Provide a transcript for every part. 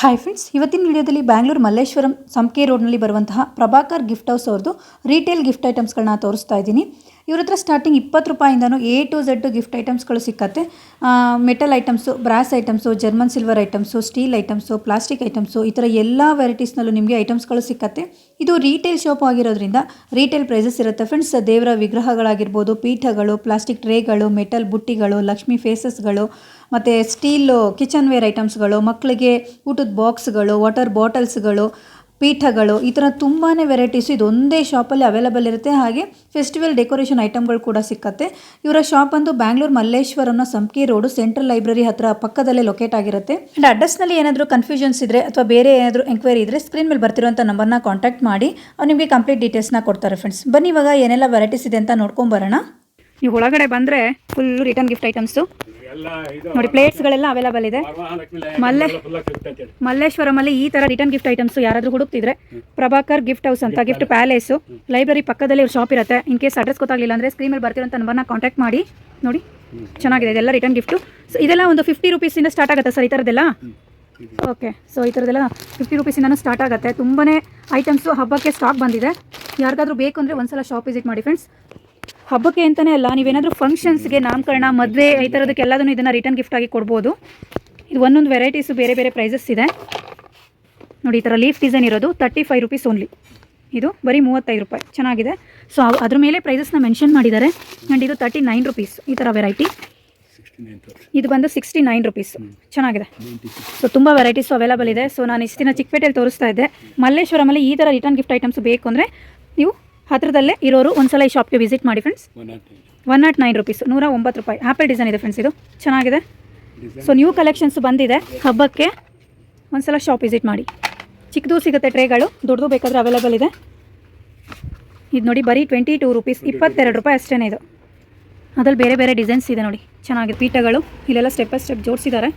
Hi friends ಇವತ್ತಿನ ವಿಡಿಯೋದಲ್ಲಿ ಬ್ಯಾಂಗ್ಳೂರು ಮಲ್ಲೇಶ್ವರಂ ಸಂಕೆ ರೋಡ್ನಲ್ಲಿ ಬರುವಂತಹ ಪ್ರಭಾಕರ್ ಗಿಫ್ಟ್ ಹೌಸ್ ಅವ್ರದ್ದು ರೀಟೇಲ್ ಗಿಫ್ಟ್ ಐಟಮ್ಸ್ಗಳನ್ನ ತೋರಿಸ್ತಾ ಇದ್ದೀನಿ. ಇವ್ರ ಹತ್ರ ಸ್ಟಾರ್ಟಿಂಗ್ ಇಪ್ಪತ್ತು ರೂಪಾಯಿಂದನೂ ಎ ಟು ಝೆಡ್ ಗಿಫ್ಟ್ ಐಟಮ್ಸ್ಗಳು ಸಿಕ್ಕತ್ತೆ. Metal items brass items German silver items steel items plastic items ಈ ಥರ ಎಲ್ಲ ವೆರೈಟೀಸ್ನಲ್ಲೂ ನಿಮಗೆ ಐಟಮ್ಸ್ಗಳು ಸಿಕ್ಕತ್ತೆ. ಇದು ರೀಟೇಲ್ ಶಾಪ್ ಆಗಿರೋದ್ರಿಂದ ರೀಟೇಲ್ ಪ್ರೈಸಸ್ ಇರುತ್ತೆ. ಫ್ರೆಂಡ್ಸ್ ದೇವರ ವಿಗ್ರಹಗಳಾಗಿರ್ಬೋದು, ಪೀಠಗಳು ಪ್ಲಾಸ್ಟಿಕ್ ಟ್ರೇಗಳು ಮೆಟಲ್ ಬುಟ್ಟಿಗಳು, ಲಕ್ಷ್ಮಿ ಫೇಸಸ್ಗಳು ಮತ್ತು ಸ್ಟೀಲು ಕಿಚನ್ ವೇರ್ ಐಟಮ್ಸ್ಗಳು ಮಕ್ಕಳಿಗೆ ಊಟದ ಬಾಕ್ಸ್ಗಳು ವಾಟರ್ ಬಾಟಲ್ಸ್ಗಳು ಪೀಠಗಳು, ಈ ಥರ ತುಂಬಾ ವೆರೈಟೀಸು ಇದೊಂದೇ ಶಾಪಲ್ಲಿ ಅವೈಲಬಲ್ ಇರುತ್ತೆ. ಹಾಗೆ ಫೆಸ್ಟಿವಲ್ ಡೆಕೋರೇಷನ್ ಐಟಮ್ಗಳು ಕೂಡ ಸಿಕ್ಕತ್ತೆ. ಇವರ ಶಾಪ್ ಬಂದು ಬ್ಯಾಂಗ್ಳೂರು ಅನ್ನೋ ಸಂಪಿ ರೋಡು ಸೆಂಟ್ರಲ್ ಲೈಬ್ರರಿ ಹತ್ರ ಪಕ್ಕದಲ್ಲೇ ಲೊಕೇಟ್ ಆಗಿರುತ್ತೆ. ಆ್ಯಂಡ್ ಅಡ್ರೆಸ್ನಲ್ಲಿ ಏನಾದರೂ ಕನ್ಫ್ಯೂಷನ್ಸ್ ಇದ್ದರೆ ಅಥವಾ ಬೇರೆ ಏನಾದರೂ ಎಂಕ್ವೈರಿ ಇದ್ದರೆ ಸ್ಕ್ರೀನ್ ಮೇಲೆ ಬರ್ತಿರುವಂಥ ನಂಬರ್ನ ಕಾಂಟ್ಯಾಕ್ಟ್ ಮಾಡಿ, ಅವ್ರು ನಿಮಗೆ ಕಂಪ್ಲೀಟ್ ಡೀಟೇಲ್ಸ್ನ ಕೊಡ್ತಾರೆ ಫ್ರೆಂಡ್ಸ್ ಬನ್ನಿ ಇವಾಗ ಏನೆಲ್ಲ ವೆರೈಟೀಸ್ ಇದೆ ಅಂತ ನೋಡ್ಕೊಂಬರೋಣ ನೀವು ಒಳಗಡೆ ಬಂದರೆ ಫುಲ್ ರಿಟರ್ನ್ ಗಿಫ್ಟ್ ಐಟಮ್ಸು ನೋಡಿ ಪ್ಲೇಟ್ಸ್ ಪ್ಲೇಟ್ಸ್ಗಳೆಲ್ಲ ಅವೈಲಬಲ್ ಇದೆ. ಮಲ್ಲೇಶ್ವರಂ ಮಲ್ಲೇಶ್ವರಮಲ್ಲಿ ಈ ಥರ ರಿಟರ್ನ್ ಗಿಫ್ಟ್ ಐಟಮ್ಸ್ ಯಾರಾದರೂ ಹುಡುಕ್ತಿದ್ರೆ, ಪ್ರಭಾಕರ್ ಗಿಫ್ಟ್ ಹೌಸ್ ಅಂತ ಗಿಫ್ಟ್ ಪ್ಯಾಲೇಸು ಲೈಬ್ರರಿ ಪಕ್ಕದಲ್ಲಿ ಇವ್ರ ಶಾಪ್ ಇರುತ್ತೆ. ಇನ್ ಕೇಸ್ ಅಡ್ರೆಸ್ ಗೊತ್ತಾಗಲಿಲ್ಲ ಅಂದರೆ ಸ್ಕ್ರೀನ್ ಮೇಲೆ ಬರ್ತಿರೋಂಥ ನಂಬರ್ನ ಕಾಂಟ್ಯಾಕ್ಟ್ ಮಾಡಿ. ನೋಡಿ, ಚೆನ್ನಾಗಿದೆ, ಇದೆಲ್ಲ ರಿಟರ್ನ್ ಗಿಫ್ಟು ಸೊ ಇದೆಲ್ಲ ಒಂದು ಫಿಫ್ಟಿ ರುಪೀಸಿಂದ ಸ್ಟಾರ್ಟ್ ಆಗುತ್ತೆ ಸರ್ ಈ ಥರದ್ದೆಲ್ಲ ಓಕೆ ಸೊ ಈ ಥರದ್ದೆಲ್ಲ ಫಿಫ್ಟಿ ರುಪೀಸಿಂದನೂ ಸ್ಟಾರ್ಟ್ ಆಗುತ್ತೆ. ತುಂಬಾ ಐಟಮ್ಸು ಹಬ್ಬಕ್ಕೆ ಸ್ಟಾಕ್ ಬಂದಿದೆ. ಯಾರಿಗಾದ್ರೂ ಬೇಕು ಅಂದರೆ ಒಂದ್ಸಲ ಶಾಪ್ ವಿಸಿಟ್ ಮಾಡಿ ಫ್ರೆಂಡ್ಸ್ ಹಬ್ಬಕ್ಕೆ ಅಂತಲೇ ಅಲ್ಲ ನೀವೇನಾದರೂ ಫಂಕ್ಷನ್ಸ್ಗೆ ನಾಮಕರಣ ಮದುವೆ ಈ ಥರದಕ್ಕೆಲ್ಲದನ್ನು ಇದನ್ನು ರಿಟರ್ನ್ ಗಿಫ್ಟ್ ಆಗಿ ಕೊಡ್ಬೋದು. ಇದು ಒಂದೊಂದು ವೆರೈಟೀಸು ಬೇರೆ ಬೇರೆ ಪ್ರೈಸಸ್ ಇದೆ. ನೋಡಿ ಈ ಥರ ಲೀಫ್ ಡಿಸೈನ್ ಇರೋದು ತರ್ಟಿ ಫೈವ್ ರುಪೀಸ್ ಓನ್ಲಿ ಇದು ಬರೀ ಮೂವತ್ತೈದು ರೂಪಾಯಿ. ಚೆನ್ನಾಗಿದೆ. ಸೊ ಅದ್ರ ಮೇಲೆ ಪ್ರೈಸಸ್ನ ಮೆನ್ಷನ್ ಮಾಡಿದ್ದಾರೆ. ಆ್ಯಂಡ್ ಇದು ತರ್ಟಿ ನೈನ್ ರುಪೀಸ್ ಈ ಥರ ವೆರೈಟಿ ಇದು ಬಂದು ಸಿಕ್ಸ್ಟಿ ನೈನ್ ರುಪೀಸ್ ಚೆನ್ನಾಗಿದೆ. ಸೊ ತುಂಬ ವೆರೈಟೀಸು ಅವೈಲಬಲ್ ಇದೆ. ಸೊ ನಾನು ಇಷ್ಟು ದಿನ ಚಿಕ್ಕಪೇಟೆಯಲ್ಲಿ ತೋರಿಸ್ತಾ ಇದ್ದೆ. ಮಲ್ಲೇಶ್ವರಮಲ್ಲಿ ಈ ಥರ ರಿಟರ್ನ್ ಗಿಫ್ಟ್ ಐಟಮ್ಸ್ ಬೇಕು ಅಂದರೆ ನೀವು ಹತ್ರದಲ್ಲೇ ಇರೋರು ಒಂದ್ಸಲ ಈ ಶಾಪ್ಗೆ ವಿಸಿಟ್ ಮಾಡಿ friends one not nine rupees ನೂರ ಒಂಬತ್ತು ರೂಪಾಯಿ. ಆ್ಯಪಲ್ ಡಿಸೈನ್ ಇದೆ ಫ್ರೆಂಡ್ಸ್ ಇದು. ಚೆನ್ನಾಗಿದೆ. ಸೊ ನ್ಯೂ ಕಲೆಕ್ಷನ್ಸ್ ಬಂದಿದೆ. ಹಬ್ಬಕ್ಕೆ ಒಂದ್ಸಲ ಶಾಪ್ ವಿಸಿಟ್ ಮಾಡಿ. ಚಿಕ್ಕದು ಸಿಗುತ್ತೆ ಟ್ರೇಗಳು ದೊಡ್ಡದು ಬೇಕಾದರೆ ಅವೈಲೇಬಲ್ ಇದೆ. ಇದು ನೋಡಿ ಬರೀ ಟ್ವೆಂಟಿ ಟೂ ರುಪೀಸ್ ಇಪ್ಪತ್ತೆರಡು ರೂಪಾಯಿ ಅಷ್ಟೇ ಇದು. ಅದ್ರಲ್ಲಿ ಬೇರೆ ಬೇರೆ ಡಿಸೈನ್ಸ್ ಇದೆ ನೋಡಿ. ಚೆನ್ನಾಗಿದೆ. ಪೀಠಗಳು ಇಲ್ಲೆಲ್ಲ ಸ್ಟೆಪ್ ಬೈ ಸ್ಟೆಪ್ ಜೋಡಿಸಿದ್ದಾರೆ.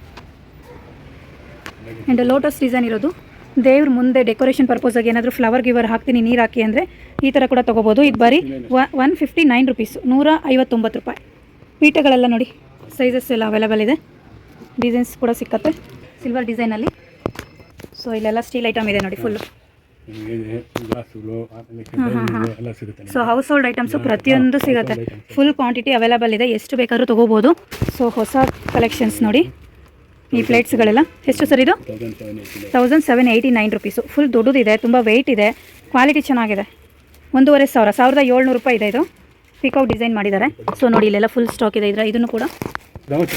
ಆ್ಯಂಡ್ ಲೋಟಸ್ ಡಿಸೈನ್ ಇರೋದು. ದೇವ್ರ ಮುಂದೆ ಡೆಕೋರೇಷನ್ ಪರ್ಪೋಸಾಗಿ ಏನಾದರೂ ಫ್ಲವರ್ ಗಿವರ್ ಹಾಕ್ತೀನಿ, ನೀರು ಹಾಕಿ ಅಂದರೆ ಈ ಥರ ಕೂಡ ತೊಗೋಬೋದು. ಇದು ಬರೀ ಒನ್ ಫಿಫ್ಟಿ ನೈನ್ ರುಪೀಸು ನೂರ ಐವತ್ತೊಂಬತ್ತು ರೂಪಾಯಿ. ಪೀಠಗಳೆಲ್ಲ ನೋಡಿ ಸೈಜಸ್ ಎಲ್ಲ ಅವೈಲೇಬಲ್ ಇದೆ. ಡಿಸೈನ್ಸ್ ಕೂಡ ಸಿಕ್ಕತ್ತೆ. ಸಿಲ್ವರ್ ಡಿಸೈನಲ್ಲಿ ಸೊ ಇಲ್ಲೆಲ್ಲ ಸ್ಟೀಲ್ ಐಟಮ್ ಇದೆ ನೋಡಿ full so household items ಪ್ರತಿಯೊಂದು ಸಿಗುತ್ತೆ. ಫುಲ್ ಕ್ವಾಂಟಿಟಿ ಅವೈಲೇಬಲ್ ಇದೆ. ಎಷ್ಟು ಬೇಕಾದ್ರೂ ತೊಗೋಬೋದು. ಸೊ ಹೊಸ ಕಲೆಕ್ಷನ್ಸ್ ನೋಡಿ. ಈ ಪ್ಲೇಟ್ಸ್ಗಳೆಲ್ಲ? ಎಷ್ಟು ಸರ್ ಇದು? Thousand seven eighty nine rupees full ದೊಡ್ಡದಿದೆ, ತುಂಬ ವೆಯ್ಟ್ ಇದೆ. ಕ್ವಾಲಿಟಿ ಚೆನ್ನಾಗಿದೆ. ಒಂದೂವರೆ ಸಾವಿರ, ಸಾವಿರದ ಏಳ್ನೂರು ರೂಪಾಯಿ ಇದೆ ಇದು. ಪಿಕೌಟ್ ಡಿಸೈನ್ ಮಾಡಿದ್ದಾರೆ. ಸೊ ನೋಡಿ, ಇಲ್ಲೆಲ್ಲ ಫುಲ್ ಸ್ಟಾಕ್ ಇದೆ. ಇದರ ಇದನ್ನು ಕೂಡ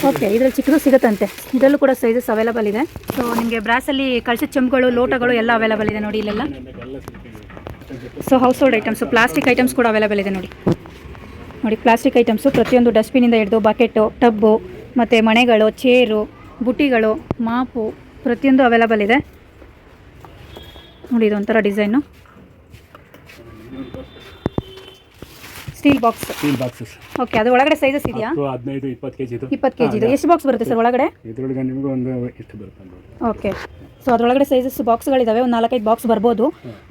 ಓಕೆ ಇದರಲ್ಲಿ ಚಿಕ್ಕದು ಸಿಗುತ್ತಂತೆ. ಇದರಲ್ಲೂ ಕೂಡ ಸೈಜಸ್ ಅವೈಲಬಲ್ ಇದೆ. ಸೊ ನಿಮಗೆ ಬ್ರಾಸಲ್ಲಿ ಕಳಿಸಿದ ಚಂಪ್ಗಳು ಲೋಟಗಳು ಎಲ್ಲ ಅವೈಲಬಲ್ ಇದೆ ನೋಡಿ ಇಲ್ಲೆಲ್ಲ. So household items plastic items ಕೂಡ ಅವೈಲಬಲ್ ಇದೆ ನೋಡಿ. ನೋಡಿ ಪ್ಲಾಸ್ಟಿಕ್ ಐಟಮ್ಸು ಪ್ರತಿಯೊಂದು ಡಸ್ಟ್ಬಿನಿಂದ ಹಿಡಿದು ಬಕೆಟು ಟಬ್ಬು ಮತ್ತು ಮಣೆಗಳು ಚೇರು ಬುಟ್ಟಿಗಳು ಮಾಪು ಪ್ರತಿಯೊಂದು ಅವೈಲೇಬಲ್ ಇದೆ. ನೋಡಿ ಇದೊಂಥರ design. Steel box steel boxes okay ಅದು ಒಳಗಡೆ ಸೈಜಸ್ ಇದೆಯಾ? ಹದಿನೈದು ಇಪ್ಪತ್ತು ಕೆ ಜಿ ಇಪ್ಪತ್ತು ಕೆ ಜಿದು ಎಷ್ಟು ಬಾಕ್ಸ್ ಬರುತ್ತೆ ಸರ್ ಒಳಗಡೆ? ಇದರೊಳಗೆ ನಿಮಗೆ ಒಂದು ಎಷ್ಟು ಬರುತ್ತೆ ಓಕೆ ಸೊ ಅದರೊಳಗಡೆ ಸೈಜಸ್ ಬಾಕ್ಸ್ಗಳಿದ್ದಾವೆ ಒಂದು ನಾಲ್ಕೈದು ಬಾಕ್ಸ್ ಬರ್ಬೋದು.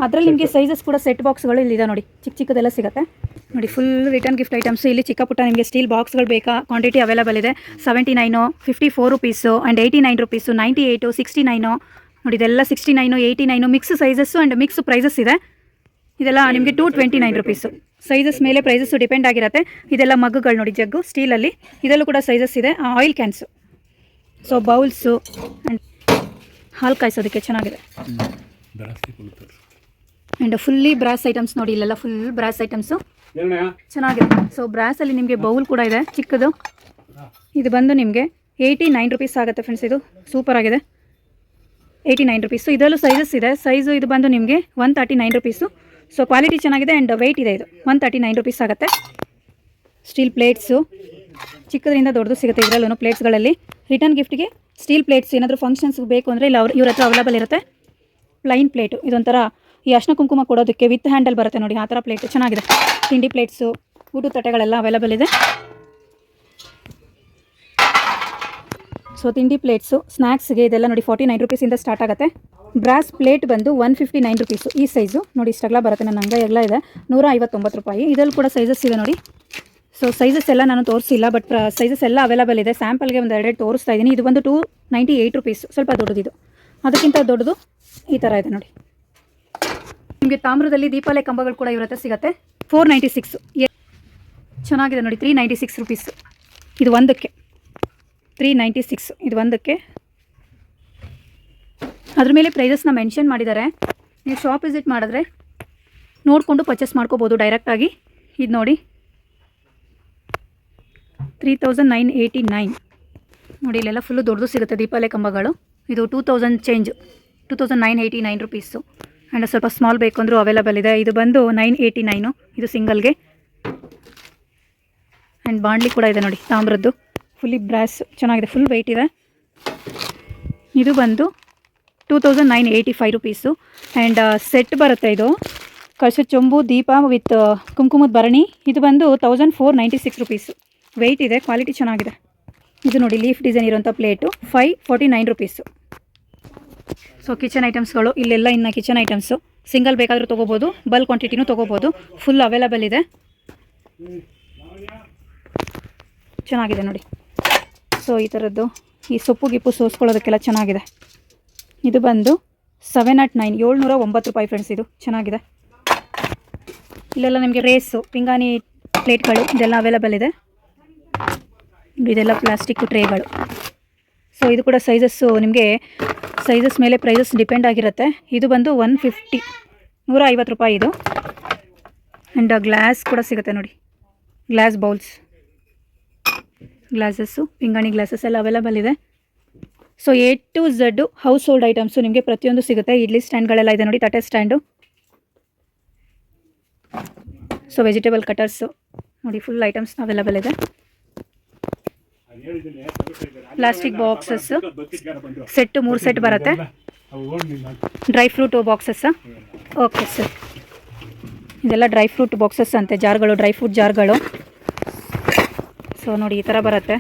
ಅದರಲ್ಲಿ ನಿಮಗೆ ಸೈಜಸ್ ಕೂಡ ಸೆಟ್ ಬಾಕ್ಸ್ಗಳು ಇಲ್ಲಿದೆ ನೋಡಿ. ಚಿಕ್ಕ ಚಿಕ್ಕದೆಲ್ಲ ಸಿಗುತ್ತೆ. ನೋಡಿ ಫುಲ್ ರಿಟರ್ನ್ ಗಿಫ್ಟ್ ಐಟಮ್ಸ್ ಇಲ್ಲಿ ಚಿಕ್ಕ ಪುಟ್ಟ ನಿಮಗೆ ಸ್ಟೀಲ್ ಬಾಕ್ಸ್ಗಳು ಬೇಕಾ? ಕ್ವಾಂಟಿಟಿ ಅವೈಲೇಬಲ್ ಇದೆ. Seventy nine fifty four rupees and eighty nine rupees ninety eight sixty nine ನೋಡಿ ಇದೆಲ್ಲ sixty nine eighty nine mix sizes and mix prices ಇದೆ. ಇದೆಲ್ಲ ನಿಮಗೆ two twenty nine rupees sizes ಮೇಲೆ ಪ್ರೈಸಸ್ಸು ಡಿಪೆಂಡ್ ಆಗಿರುತ್ತೆ. ಇದೆಲ್ಲ ಮಗ್ಗುಗಳು ನೋಡಿ ಜಗ್ಗು ಸ್ಟೀಲಲ್ಲಿ ಇದರಲ್ಲೂ ಕೂಡ ಸೈಜಸ್ ಇದೆ. Oil cans so bowls and ಹಾಲು ಕಾಯಿಸೋದಕ್ಕೆ ಚೆನ್ನಾಗಿದೆ. ಆ್ಯಂಡ್ ಫುಲ್ಲಿ ಬ್ರಾಸ್ ಐಟಮ್ಸ್ ನೋಡಿ ಇಲ್ಲೆಲ್ಲ ಫುಲ್ ಬ್ರಾಸ್ ಐಟಮ್ಸು ಚೆನ್ನಾಗಿದೆ. ಸೊ ಬ್ರಾಸಲ್ಲಿ ನಿಮಗೆ ಬೌಲ್ ಕೂಡ ಇದೆ ಚಿಕ್ಕದು. ಇದು ಬಂದು ನಿಮಗೆ ಏಯ್ಟಿ ನೈನ್ ರುಪೀಸ್ ಆಗುತ್ತೆ ಫ್ರೆಂಡ್ಸ್ ಇದು. ಸೂಪರ್ ಆಗಿದೆ. ಏಯ್ಟಿ ನೈನ್ ರುಪೀಸು ಇದರಲ್ಲೂ ಸೈಜಸ್ ಇದೆ. ಸೈಜು ಇದು ಬಂದು ನಿಮಗೆ one thirty nine rupees so quality ಚೆನ್ನಾಗಿದೆ ಆ್ಯಂಡ್ ವೆಯ್ಟ್ ಇದೆ ಇದು. ಒನ್ ತರ್ಟಿ ನೈನ್ ರುಪೀಸ್ ಆಗುತ್ತೆ. ಸ್ಟೀಲ್ ಪ್ಲೇಟ್ಸು ಚಿಕ್ಕದ್ರಿಂದ ದೊಡ್ಡದು ಸಿಗುತ್ತೆ ಇದರಲ್ಲೂ ಪ್ಲೇಟ್ಸ್ಗಳಲ್ಲಿ ರಿಟರ್ನ್ ಗಿಫ್ಟ್ಗೆ ಸ್ಟೀಲ್ ಪ್ಲೇಟ್ಸ್ ಏನಾದರೂ ಫಂಕ್ಷನ್ಸ್ಗೆ ಬೇಕು ಅಂದರೆ ಇಲ್ಲ ಅವ್ರು ಇವ್ರ ಹತ್ರ ಅವೈಲೇಬಲ್ ಇರುತ್ತೆ. ಪ್ಲೈನ್ ಪ್ಲೇಟು ಇದೊಂಥರ ಈ ಅರ್ಶಿನ ಕುಂಕುಮ ಕೊಡೋದಕ್ಕೆ ವಿತ್ ಹ್ಯಾಂಡಲ್ ಬರುತ್ತೆ ನೋಡಿ, ಆ ಥರ ಪ್ಲೇಟು ಚೆನ್ನಾಗಿದೆ. ತಿಂಡಿ ಪ್ಲೇಟ್ಸು ಊಟದ ತಟ್ಟೆಗಳೆಲ್ಲ ಅವೈಲೇಬಲ್ ಇದೆ. ಸೊ ತಿಂಡಿ ಪ್ಲೇಟ್ಸು ಸ್ನ್ಯಾಕ್ಸ್ಗೆ ಇದೆಲ್ಲ ನೋಡಿ ಫಾರ್ಟಿ ನೈನ್ ರುಪೀಸಿಂದ ಸ್ಟಾರ್ಟ್ ಆಗುತ್ತೆ. ಬ್ರಾಸ್ ಪ್ಲೇಟ್ ಬಂದು ಒನ್ ಫಿಫ್ಟಿ ನೈನ್ ರುಪೀಸು ಈ ಸೈಜು ನೋಡಿ ಇಷ್ಟೆಲ್ಲ ಬರುತ್ತೆ, ನನ್ನ ಎಲ್ಲ ಇದೆ. ನೂರ ಐವತ್ತೊಂಬತ್ತು ರೂಪಾಯಿ. ಇದರಲ್ಲಿ ಕೂಡ ಸೈಜಸ್ ಇದೆ ನೋಡಿ. ಸೊ ಸೈಜಸ್ ಎಲ್ಲ ನಾನು ತೋರಿಸಿಲ್ಲ ಬಟ್ ಸೈಜಸ್ ಎಲ್ಲ ಅವೈಲೇಬಲ್ ಇದೆ. ಸ್ಯಾಂಪಲ್ಗೆ ಒಂದು ಎರಡೆರಡು ತೋರಿಸ್ತಾ ಇದ್ದೀನಿ ಇದು ಒಂದು ಟೂ ನೈಂಟಿ ಏಯ್ಟ್ ರುಪೀಸ್ ಸ್ವಲ್ಪ ದೊಡ್ಡದಿದು. ಅದಕ್ಕಿಂತ ದೊಡ್ಡದು ಈ ಥರ ಇದೆ ನೋಡಿ. ನಿಮಗೆ ತಾಮ್ರದಲ್ಲಿ ದೀಪಾಲಯ ಕಂಬಗಳು ಕೂಡ ಇವರತ್ತೆ ಸಿಗುತ್ತೆ. ಫೋರ್ ನೈಂಟಿ ಸಿಕ್ಸ್ ಚೆನ್ನಾಗಿದೆ ನೋಡಿ. ತ್ರೀ ನೈಂಟಿ ಸಿಕ್ಸ್ ರುಪೀಸು ಇದು ಒಂದಕ್ಕೆ. ತ್ರೀ ನೈಂಟಿ ಸಿಕ್ಸ್ ಇದು ಒಂದಕ್ಕೆ. ಅದ್ರ ಮೇಲೆ ಪ್ರೈಸಸ್ನ ಮೆನ್ಷನ್ ಮಾಡಿದ್ದಾರೆ. ನೀವು ಶಾಪ್ ವಿಸಿಟ್ ಮಾಡಿದ್ರೆ ನೋಡಿಕೊಂಡು ಪರ್ಚೇಸ್ ಮಾಡ್ಕೋಬೋದು ಡೈರೆಕ್ಟಾಗಿ ಇದು ನೋಡಿ. Three thousand nine eighty nine ನೋಡಿ, ಇಲ್ಲೆಲ್ಲ ಫುಲ್ಲು ದೊಡ್ಡದು ಸಿಗುತ್ತೆ ದೀಪಾಲಯ ಕಂಬಗಳು ಇದು two thousand change two thousand nine eighty nine rupees and ಸ್ವಲ್ಪ ಸ್ಮಾಲ್ ಬೇಕು ಅಂದರೂ ಅವೈಲಬಲ್ ಇದೆ. ಇದು ಬಂದು ನೈನ್ ಏಯ್ಟಿ ನೈನು ಇದು ಸಿಂಗಲ್ಗೆ ಆ್ಯಂಡ್ ಬಾಂಡ್ಲಿ ಕೂಡ ಇದೆ ನೋಡಿ, ತಾಮ್ರದ್ದು. ಫುಲ್ಲಿ ಬ್ರಾಸ್ ಚೆನ್ನಾಗಿದೆ ಫುಲ್ ವೆಯ್ಟ್ ಇದೆ. ಇದು ಬಂದು two thousand nine eighty five rupees and set ಬರುತ್ತೆ ಇದು. ಕಳಶ ಚೊಂಬು, ದೀಪ ವಿತ್, ಕುಂಕುಮದ ಭರಣಿ. ಇದು ಬಂದು thousand four ninety six rupees weight ಇದೆ ಕ್ವಾಲಿಟಿ ಚೆನ್ನಾಗಿದೆ. ಇದು ನೋಡಿ ಲೀಫ್ ಡಿಸೈನ್ ಇರುವಂಥ plate five forty nine rupees so kitchen ಐಟಮ್ಸ್ಗಳು ಇಲ್ಲೆಲ್ಲ ಇನ್ನು ಕಿಚನ್ ಐಟಮ್ಸು ಸಿಂಗಲ್ ಬೇಕಾದರೂ ತೊಗೋಬೋದು ಬಲ್ಕ್ ಕ್ವಾಂಟಿಟಿನೂ ತೊಗೋಬೋದು. ಫುಲ್ ಅವೈಲಬಲ್ ಇದೆ. ಚೆನ್ನಾಗಿದೆ ನೋಡಿ. ಸೊ ಈ ಥರದ್ದು ಈ ಸೊಪ್ಪು ಗಿಪ್ಪು ಸೋಸ್ಕೊಳ್ಳೋದಕ್ಕೆಲ್ಲ ಚೆನ್ನಾಗಿದೆ. ಇದು ಬಂದು ಸೆವೆನ್ ಅಟ್ ನೈನ್ ಏಳ್ನೂರ ಒಂಬತ್ತು ರೂಪಾಯಿ ಫ್ರೆಂಡ್ಸ್ ಇದು. ಚೆನ್ನಾಗಿದೆ. ಇಲ್ಲೆಲ್ಲ ನಿಮಗೆ ರೇಸು ಪಿಂಗಾಣಿ ಪ್ಲೇಟ್ಗಳು ಇದೆಲ್ಲ ಅವೈಲಬಲ್ ಇದೆ. ಇದೆಲ್ಲ ಪ್ಲಾಸ್ಟಿಕ್ ಟ್ರೇಗಳು ಸೊ ಇದು ಕೂಡ ಸೈಜಸ್ಸು ನಿಮಗೆ ಸೈಜಸ್ ಮೇಲೆ ಪ್ರೈಸಸ್ ಡಿಪೆಂಡ್ ಆಗಿರುತ್ತೆ. ಇದು ಬಂದು ಒನ್ ಫಿಫ್ಟಿ ನೂರ ಐವತ್ತು ರೂಪಾಯಿ ಇದು. ಆ್ಯಂಡ್ ಗ್ಲಾಸ್ ಕೂಡ ಸಿಗುತ್ತೆ ನೋಡಿ. ಗ್ಲಾಸ್ ಬೌಲ್ಸ್ ಗ್ಲಾಸಸ್ಸು ಪಿಂಗಾಣಿ ಗ್ಲಾಸಸ್ ಎಲ್ಲ ಅವೈಲಬಲ್ ಇದೆ. So A to Z household items ನಿಮಗೆ ಪ್ರತಿಯೊಂದು ಸಿಗುತ್ತೆ. ಇಡ್ಲಿ ಸ್ಟ್ಯಾಂಡ್ಗಳೆಲ್ಲ ಇದೆ ನೋಡಿ ತಟೆ ಸ್ಟ್ಯಾಂಡು ಸೊ ವೆಜಿಟೇಬಲ್ ಕಟರ್ಸು ನೋಡಿ ಫುಲ್ ಐಟಮ್ಸ್ ಅವೈಲಬಲ್ ಇದೆ. ಪ್ಲಾಸ್ಟಿಕ್ ಬಾಕ್ಸಸ್ ಸೆಟ್ ಮೂರು ಸೆಟ್ ಬರುತ್ತೆ? Dry fruit boxes okay sir ಇದೆಲ್ಲ ಡ್ರೈ ಫ್ರೂಟ್ ಬಾಕ್ಸಸ್ ಅಂತೆ ಜಾರ್ಗಳು ಡ್ರೈ ಫ್ರೂಟ್ ಜಾರ್ಗಳು. ಸೊ ನೋಡಿ ಈ ಥರ ಬರುತ್ತೆ.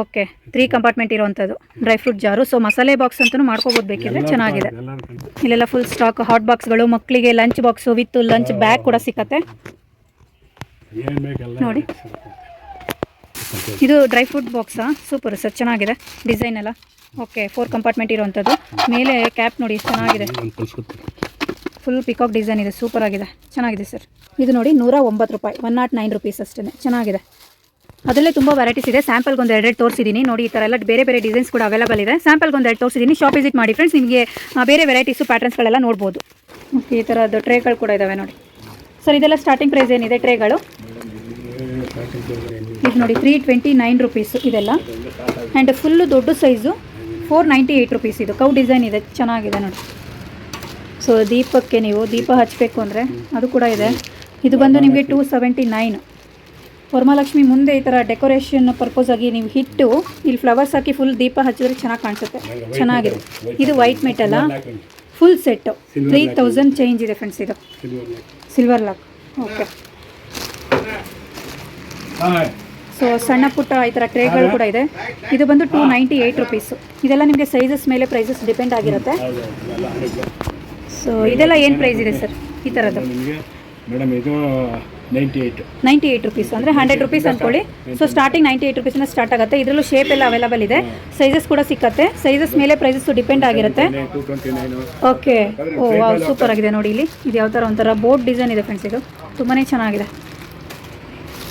Okay three. ಕಂಪಾರ್ಟ್ಮೆಂಟ್ ಇರುವಂಥದ್ದು ಡ್ರೈ ಫ್ರೂಟ್ ಜಾರು. ಸೊ ಮಸಾಲೆ ಬಾಕ್ಸ್ ಅಂತಲೂ ಮಾಡ್ಕೋಬೋದು ಬೇಕಿದ್ರೆ ಚೆನ್ನಾಗಿದೆ. ಇಲ್ಲೆಲ್ಲ ಫುಲ್ ಸ್ಟಾಕ್ ಹಾಟ್ ಬಾಕ್ಸ್ಗಳು ಮಕ್ಕಳಿಗೆ lunch box with lunch bag ಕೂಡ ಸಿಕ್ಕತ್ತೆ. ನೋಡಿ. ಇದು ಡ್ರೈ ಫ್ರೂಟ್ ಬಾಕ್ಸಾ ಸೂಪರ್ ಸರ್ ಚೆನ್ನಾಗಿದೆ. ಡಿಸೈನ್ ಎಲ್ಲ. ಓಕೆ ಫೋರ್ ಕಂಪಾರ್ಟ್ಮೆಂಟ್ ಇರುವಂಥದ್ದು. ಮೇಲೆ ಕ್ಯಾಪ್ ನೋಡಿ ಚೆನ್ನಾಗಿದೆ. ಫುಲ್ ಪಿಕಾಕ್ ಡಿಸೈನ್ ಇದೆ. ಸೂಪರ್ ಆಗಿದೆ. ಚೆನ್ನಾಗಿದೆ ಸರ್ ಇದು ನೋಡಿ ನೂರ ಒಂಬತ್ತು ರೂಪಾಯಿ. ಒನ್ ನಾಟ್ ನೈನ್ ರುಪೀಸ್ ಅಷ್ಟೇ ಚೆನ್ನಾಗಿದೆ. ಅದರಲ್ಲೇ ತುಂಬ ವೆರೈಟೀಸ್ ಇದೆ. ಸ್ಯಾಂಪಲ್ಗೆ ಒಂದು ಎರಡೆರಡು ತೋರಿಸಿದ್ದೀನಿ ನೋಡಿ ಈ ಥರ ಎಲ್ಲ ಬೇರೆ ಬೇರೆ ಡಿಸೈನ್ಸ್ ಕೂಡ ಅವೈಲಬಲ್ ಇದೆ. ಸ್ಯಾಂಪಲ್ಗೆ ಒಂದು ಎರಡು ತೋರಿಸಿದ್ದೀನಿ ಶಾಪ್ ವಿಸಿಟ್ ಮಾಡಿ ಫ್ರೆಂಡ್ಸ್ ನಿಮಗೆ ಬೇರೆ ವೆರೈಟೀಸು ಪ್ಯಾಟರ್ನ್ಸ್ಗಳೆಲ್ಲ ನೋಡ್ಬೋದು. ಈ ಥರದ್ದು ಟ್ರೇಗಳು ಕೂಡ ಇದ್ದಾವೆ ನೋಡಿ. ಸರ್, ಇದೆಲ್ಲ ಸ್ಟಾರ್ಟಿಂಗ್ ಪ್ರೈಸ್ ಏನಿದೆ ಟ್ರೇಗಳು? ಇದು ನೋಡಿ ತ್ರೀ ಟ್ವೆಂಟಿ ನೈನ್ ರುಪೀಸು ಇದೆಲ್ಲ. ಆ್ಯಂಡ್ ಫುಲ್ಲು ದೊಡ್ಡ size four ninety eight rupees ಇದು. ಕೌ ಡಿಸೈನ್ ಇದೆ, ಚೆನ್ನಾಗಿದೆ ನೋಡಿ. ಸೊ ದೀಪಕ್ಕೆ ನೀವು ದೀಪ ಹಚ್ಚಬೇಕು ಅಂದರೆ ಅದು ಕೂಡ ಇದೆ. ಇದು ಬಂದು ನಿಮಗೆ ಟೂ ಸೆವೆಂಟಿ ನೈನ್ ವರಮಹಾಲಕ್ಷ್ಮಿ ಮುಂದೆ ಈ ಥರ ಡೆಕೋರೇಷನ್ ಪರ್ಪಸ್ ಆಗಿ ನೀವು ಹಿಟ್ಟು, ಇಲ್ಲಿ ಫ್ಲವರ್ಸ್ ಹಾಕಿ ಫುಲ್ ದೀಪ ಹಚ್ಚಿದ್ರೆ ಚೆನ್ನಾಗಿ ಕಾಣಿಸುತ್ತೆ. ಚೆನ್ನಾಗಿದೆ. ಇದು white ಮೆಟಲ್ಲ full set three thousand change ಇದೆ ಫ್ರೆಂಡ್ಸ್ ಇದು. ಸಿಲ್ವರ್ ಲಾಕ್ ಓಕೆ ಸೊ ಸಣ್ಣ ಪುಟ್ಟ ಈ ಥರ ಟ್ರೇಗಳು ಕೂಡ ಇದೆ. ಇದು ಬಂದು ಟೂ ನೈಂಟಿ ಏಯ್ಟ್ ರುಪೀಸು ಇದೆಲ್ಲ ನಿಮಗೆ ಸೈಜಸ್ ಮೇಲೆ ಪ್ರೈಸಸ್ ಡಿಪೆಂಡ್ ಆಗಿರುತ್ತೆ. ಸೊ ಇದೆಲ್ಲ ಏನು ಪ್ರೈಸ್ ಇದೆ ಸರ್ ಈ ಥರದ್ದು ಮೇಡಮ್ ಇದು ನೈಂಟಿ ಏಯ್ಟ್ ಏಯ್ಟ್ ರುಪೀಸ್ ಅಂದರೆ ಹಂಡ್ರೆಡ್ ರುಪೀಸ್ ಅಂದ್ಕೊಳ್ಳಿ ಸೊ ಸ್ಟಾರ್ಟಿಂಗ್ ನೈಂಟಿ ಏಯ್ಟ್ ರುಪೀಸಿಂದ ಸ್ಟಾರ್ಟ್ ಆಗುತ್ತೆ. ಇದರಲ್ಲೂ ಶೇಪ್ ಎಲ್ಲ ಅವೈಲಬಲ್ ಇದೆ. ಸೈಜಸ್ ಕೂಡ ಸಿಕ್ಕತ್ತೆ. ಸೈಜಸ್ ಮೇಲೆ ಪ್ರೈಸಸ್ ಡಿಪೆಂಡ್ ಆಗಿರುತ್ತೆ. ಓಕೆ ಓ ವಾವ್ ಸೂಪರ್ ಆಗಿದೆ ನೋಡಿ ಇಲ್ಲಿ. ಇದು ಯಾವ ಥರ ಒಂಥರ ಬೋಟ್ ಡಿಸೈನ್ ಇದೆ ಫ್ರೆಂಡ್ಸ್ ಇದು. ತುಂಬಾ ಚೆನ್ನಾಗಿದೆ.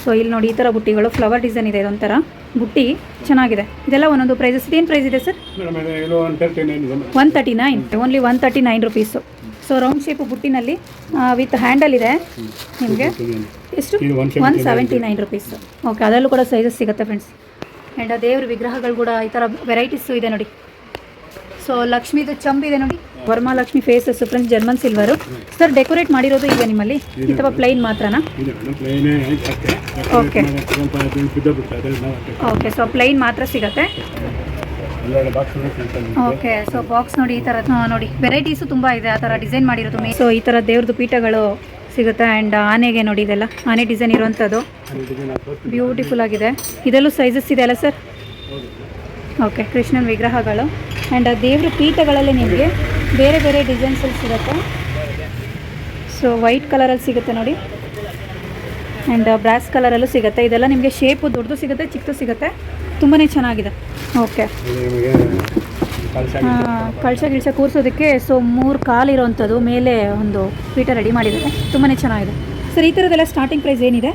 ಸೊ ಇಲ್ಲಿ ನೋಡಿ ಈ ಥರ ಬುಟ್ಟಿಗಳು ಫ್ಲವರ್ ಡಿಸೈನ್ ಇದೆ ಇದೊಂಥರ. ಬುಟ್ಟಿ ಚೆನ್ನಾಗಿದೆ. ಇದೆಲ್ಲ ಒಂದೊಂದು ಪ್ರೈಸಸ್ ಏನು ಪ್ರೈಸ್ ಇದೆ sir one thirty nine only one thirty nine rupees so round shape ಬುಟ್ಟಿನಲ್ಲಿ with handle ಇದೆ ನಿಮಗೆ. ಎಷ್ಟು? One 179 seventy nine rupees okay ಅದರಲ್ಲೂ ಕೂಡ ಸೈಜಸ್ ಸಿಗುತ್ತೆ ಫ್ರೆಂಡ್ಸ್ ಆ್ಯಂಡ್ ದೇವ್ರ ವಿಗ್ರಹಗಳು ಕೂಡ ಈ ಥರ ವೆರೈಟೀಸು ಇದೆ ನೋಡಿ. ಸೊ ಲಕ್ಷ್ಮೀದು ಚಂಬ್ ಇದೆ ನೋಡಿ. Varamahalakshmi faces friends German silver sir decorate ಮಾಡಿರೋದು ಇದೆ ನಿಮ್ಮಲ್ಲಿ? ಅಥವಾ ಪ್ಲೈನ್ ಮಾತ್ರನಾ? ಓಕೆ ಓಕೆ ಸೊ ಪ್ಲೈನ್ ಮಾತ್ರ ಸಿಗುತ್ತೆ. ಓಕೆ ಸೊ ಬಾಕ್ಸ್ ನೋಡಿ ಈ ಥರ ನೋಡಿ. ವೆರೈಟೀಸು ತುಂಬ ಇದೆ ಆ ಥರ ಡಿಸೈನ್ ಮಾಡಿರೋದು ಸೊ ಈ ಥರ ದೇವ್ರದ್ದು ಪೀಠಗಳು ಸಿಗುತ್ತೆ ಆ್ಯಂಡ್ ಆನೆಗೆ ನೋಡಿ ಇದೆಲ್ಲ. ಆನೆ ಡಿಸೈನ್ ಇರುವಂಥದ್ದು ಬ್ಯೂಟಿಫುಲ್ ಆಗಿದೆ. ಇದರಲ್ಲೂ ಸೈಜಸ್ ಇದೆ ಅಲ್ಲ ಸರ್ ಓಕೆ ಕೃಷ್ಣನ ವಿಗ್ರಹಗಳು. ಆ್ಯಂಡ್ ದೇವ್ರ ಪೀಠಗಳಲ್ಲಿ ನಿಮಗೆ ಬೇರೆ ಬೇರೆ ಡಿಸೈನ್ಸಲ್ಲಿ ಸಿಗುತ್ತೆ. ಸೊ ವೈಟ್ ಕಲರಲ್ಲಿ ಸಿಗುತ್ತೆ ನೋಡಿ. ಆ್ಯಂಡ್ ಬ್ರಾಸ್ ಕಲರಲ್ಲೂ ಸಿಗುತ್ತೆ. ಇದೆಲ್ಲ ನಿಮಗೆ ಶೇಪು ದೊಡ್ಡದು ಸಿಗುತ್ತೆ ಚಿಕ್ಕದು ಸಿಗುತ್ತೆ. ತುಂಬಾ ಚೆನ್ನಾಗಿದೆ. ಓಕೆ ಕಳಶ ಗಿಳಸ ಕೂರಿಸೋದಕ್ಕೆ ಸೊ ಮೂರು ಕಾಲು ಇರೋವಂಥದ್ದು ಮೇಲೆ ಒಂದು ಪೀಠ ರೆಡಿ ಮಾಡಿದ್ದಾರೆ. ತುಂಬಾ ಚೆನ್ನಾಗಿದೆ. ಸರ್ ಈ ಥರದ್ದೆಲ್ಲ ಸ್ಟಾರ್ಟಿಂಗ್ ಪ್ರೈಸ್ ಏನಿದೆ?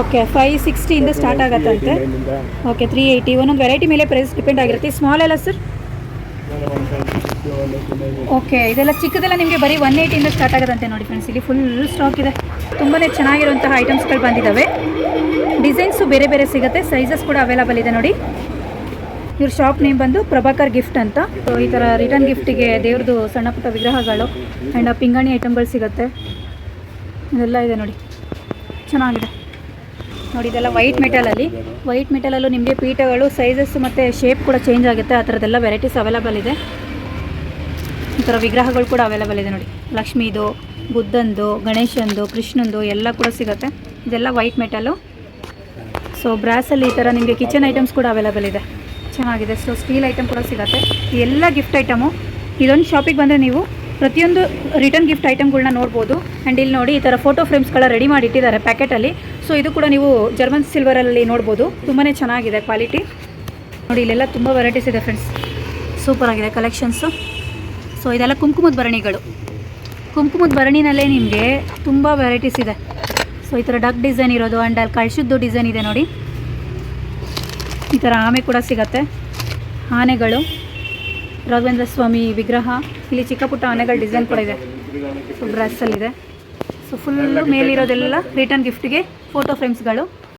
ಓಕೆ ಫೈವ್ ಸಿಕ್ಸ್ಟಿಯಿಂದ ಸ್ಟಾರ್ಟ್ ಆಗುತ್ತಂತೆ ಓಕೆ ತ್ರೀ ಏಯ್ಟಿ ಒಂದೊಂದು ವೆರೈಟಿ ಮೇಲೆ ಪ್ರೈಸ್ ಡಿಪೆಂಡ್ ಆಗಿರುತ್ತೆ. ಸ್ಮಾಲ್ ಎಲ್ಲ ಸರ್ ಓಕೆ, ಇದೆಲ್ಲ ಚಿಕ್ಕದೆಲ್ಲ ನಿಮಗೆ ಬರೀ ಒನ್ ಏಯ್ಟಿಯಿಂದ ಸ್ಟಾರ್ಟ್ ಆಗೋದಂತೆ ನೋಡಿ ಫ್ರೆಂಡ್ಸ್ ಇಲ್ಲಿ ಫುಲ್ ಸ್ಟಾಕ್ ಇದೆ. ತುಂಬಾ ಚೆನ್ನಾಗಿರುವಂತಹ ಐಟಮ್ಸ್ಗಳು ಬಂದಿದ್ದಾವೆ ಡಿಸೈನ್ಸು ಬೇರೆ ಬೇರೆ ಸಿಗುತ್ತೆ. ಸೈಜಸ್ ಕೂಡ ಅವೈಲಬಲ್ ಇದೆ ನೋಡಿ. ಇವ್ರ ಶಾಪ್ ನೇಮ್ ಬಂದು ಪ್ರಭಾಕರ್ ಗಿಫ್ಟ್ ಅಂತ. ಈ ಥರ ರಿಟರ್ನ್ ಗಿಫ್ಟಿಗೆ ದೇವ್ರದ್ದು ಸಣ್ಣ ಪುಟ್ಟ ವಿಗ್ರಹಗಳು ಆ್ಯಂಡ್ ಪಿಂಗಾಣಿ ಐಟಮ್ಗಳು ಸಿಗುತ್ತೆ. ಇದೆಲ್ಲ ಇದೆ ನೋಡಿ. ಚೆನ್ನಾಗಿದೆ. ನೋಡಿ, ಇದೆಲ್ಲ ವೈಟ್ ಮೆಟಲಲ್ಲಿ ವೈಟ್ ಮೆಟಲಲ್ಲೂ ನಿಮಗೆ ಪೀಠಗಳು ಸೈಜಸ್ ಮತ್ತು ಶೇಪ್ ಕೂಡ ಚೇಂಜ್ ಆಗುತ್ತೆ. ಆ ಥರದ್ದೆಲ್ಲ ವೆರೈಟೀಸ್ ಅವೈಲಬಲ್ ಇದೆ. ಈ ಥರ ವಿಗ್ರಹಗಳು ಕೂಡ ಅವೈಲೇಬಲ್ ಇದೆ ನೋಡಿ. ಲಕ್ಷ್ಮೀದು, ಬುದ್ಧಂದು, ಗಣೇಶಂದು, ಕೃಷ್ಣಂದು ಎಲ್ಲ ಕೂಡ ಸಿಗುತ್ತೆ. ಇದೆಲ್ಲ ವೈಟ್ ಮೆಟಲು ಸೊ ಬ್ರಾಸಲ್ಲಿ ಈ ಥರ ನಿಮಗೆ ಕಿಚನ್ ಐಟಮ್ಸ್ ಕೂಡ ಅವೈಲೇಬಲ್ ಇದೆ. ಚೆನ್ನಾಗಿದೆ. ಸೊ ಸ್ಟೀಲ್ ಐಟಮ್ ಕೂಡ ಸಿಗುತ್ತೆ. ಎಲ್ಲ ಗಿಫ್ಟ್ ಐಟಮು ಇದೊಂದು ಶಾಪಿಗೆ ಬಂದರೆ ನೀವು ಪ್ರತಿಯೊಂದು ರಿಟರ್ನ್ ಗಿಫ್ಟ್ ಐಟಮ್ಗಳನ್ನ ನೋಡ್ಬೋದು. ಆ್ಯಂಡ್ ಇಲ್ಲಿ ನೋಡಿ ಈ ಥರ ಫೋಟೋ ಫ್ರೇಮ್ಸ್ಗಳ ರೆಡಿ ಮಾಡಿ ಇಟ್ಟಿದ್ದಾರೆ ಪ್ಯಾಕೆಟಲ್ಲಿ ಸೊ ಇದು ಕೂಡ ನೀವು ಜರ್ಮನ್ ಸಿಲ್ವರಲ್ಲಿ ನೋಡ್ಬೋದು. ತುಂಬಾ ಚೆನ್ನಾಗಿದೆ ಕ್ವಾಲಿಟಿ ನೋಡಿ, ಇಲ್ಲೆಲ್ಲ ತುಂಬ ವೆರೈಟೀಸ್ ಇದೆ ಫ್ರೆಂಡ್ಸ್ ಸೂಪರ್ ಆಗಿದೆ ಕಲೆಕ್ಷನ್ಸು ಸೊ ಇದೆಲ್ಲ ಕುಂಕುಮದ ಭರಣಿಗಳು ಕುಂಕುಮದ ಭರಣಿನಲ್ಲೇ ನಿಮಗೆ ತುಂಬ ವೆರೈಟೀಸ್ ಇದೆ. ಸೊ ಈ ಥರ ಡಕ್ ಡಿಸೈನ್ ಇರೋದು ಆ್ಯಂಡ್ ಅಲ್ಲಿ ಕಳ್ಸಿದ್ದು ಡಿಸೈನ್ ಇದೆ ನೋಡಿ. ಈ ಥರ ಆಮೆ ಕೂಡ ಸಿಗತ್ತೆ. ಆನೆಗಳು, ರಾಘವೇಂದ್ರ ಸ್ವಾಮಿ ವಿಗ್ರಹ, ಇಲ್ಲಿ ಚಿಕ್ಕ ಪುಟ್ಟ ಆನೆಗಳ ಡಿಸೈನ್ ಕೂಡ ಇದೆ. ಸೊ ಡ್ರೆಸ್ಸಲ್ಲಿದೆ ಸೊ ಫುಲ್ಲು ಮೇಲಿರೋದೆಲ್ಲ ರಿಟರ್ನ್ ಗಿಫ್ಟ್ಗೆ ಫೋಟೋ ಫ್ರೇಮ್ಸ್ಗಳು